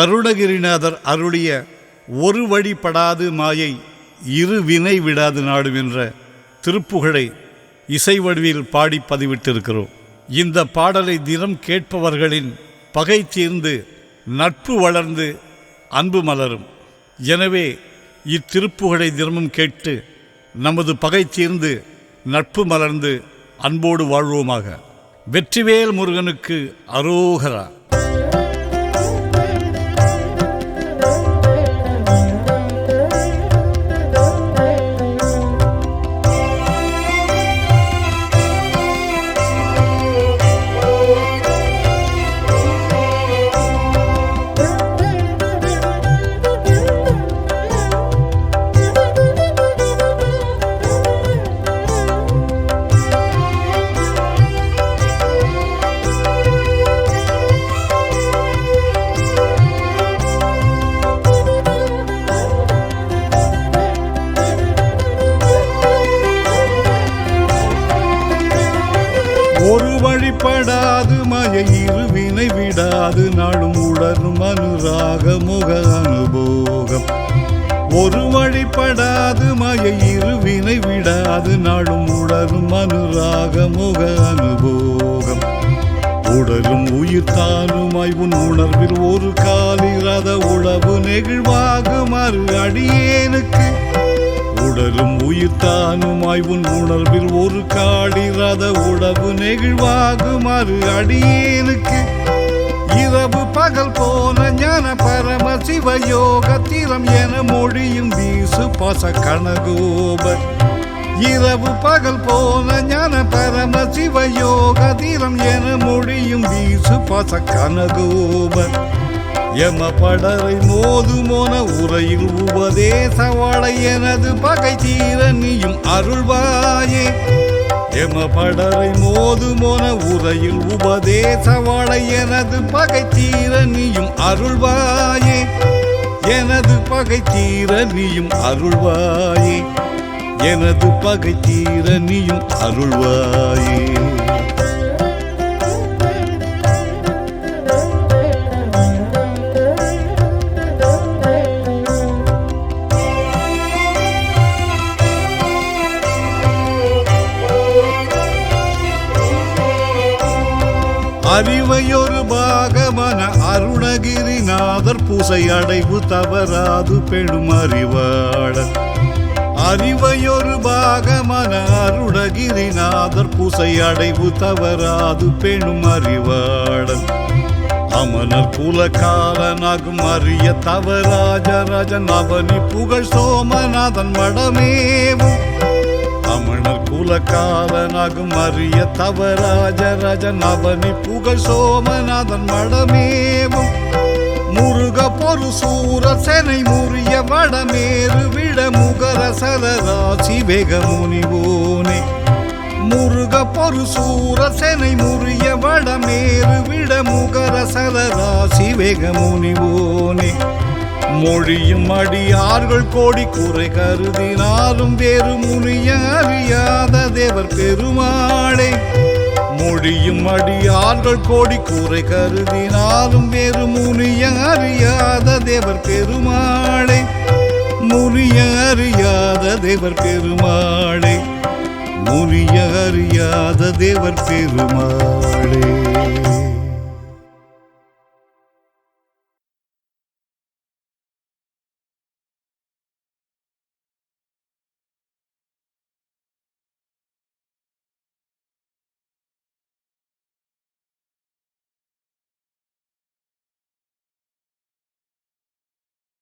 அருணகிரிநாதர் அருளிய ஒரு வழிபடாது மாயை இரு வினை விடாது நாடும் என்ற திருப்புகழை இசை வடிவில் பாடி பதிவிட்டிருக்கிறோம். இந்த பாடலை தினம் கேட்பவர்களின் பகை தீர்ந்து நட்பு வளர்ந்து அன்பு மலரும். எனவே இத்திருப்புகழை தினமும் கேட்டு நமது பகை தீர்ந்து நட்பு மலர்ந்து அன்போடு வாழ்வோமாக. வெற்றிவேல் முருகனுக்கு அரோகரா. வழிபடாது மய இருவினை விடாது நாளும் உடனும் அனுராக முக அனுபோகம். ஒரு வழிபடாது மய இருவினை விடாது நாளும் உடனும் அனுராக முக அனுபோகம். உடலும் உயிர் தானுமாய் உன் உணர்வில் ஒரு காலிரத உழவு நெகிழ்வாகுமாறு அடியேனுக்கு உடலும் உயிர் தானுமாய் உன் உணர்வில் ஒரு காடி ரத உடவு நெகிழ்வாகுமாறு அடியேனுக்கு. இரவு பகல் போன ஞான பரம சிவயோக திறம் என மொழியும் வீசு பச கனகோபர். இரவு பகல் போன ஞான பரம சிவயோக திறம் என மொழியும் வீசு பச கனகோபர். எம படரை மோதுமோன உரையில் உபதேச வாழை எனது பகை தீர அருள்வாயே. எம படரை மோதுமோன உரையில் உபதேச வாழை எனது பகை தீர அருள்வாயே. எனது பகை தீர அருள்வாயே. எனது பகை தீர அருள்வாயே. அறிவையொரு பாகமன அருணகிரிநாதர் பூசை அடைவு தவறாது பெணும் அறிவாளர். அறிவையொரு பாகமன அருணகிரிநாதர் பூசை அடைவு தவறாது பெணும் அறிவாளர். அமனர் குலகாலனாகும் அரிய தவராஜராஜன் அவனி புகழ் சோமநாதன் மடமேவும். அமணர் குலகாலனாகும் அரிய தவராஜராஜன் அவனி புகழ் சோமநாதன் மடமேவும். முருக பொரு சூர செனை முறிய வடமேறு விட முகர சரராசி வெக முனிவோனே முருக பொரு சூர செனை முறிய வடமேறு விட முகர சரராசி வெக முனிவோனே மொழியும் அடியார்கள் கோடி குறை கருதினாலும் வேறு முனிய அறியாத தேவர் பெருமாளே. மொழியும் அடியார்கள் கோடி குறை கருதினாலும் வேறு முனிய அறியாத தேவர் பெருமாளே. முனிய அறியாத தேவர் பெருமாளே. முனிய அறியாத தேவர் பெருமாளே.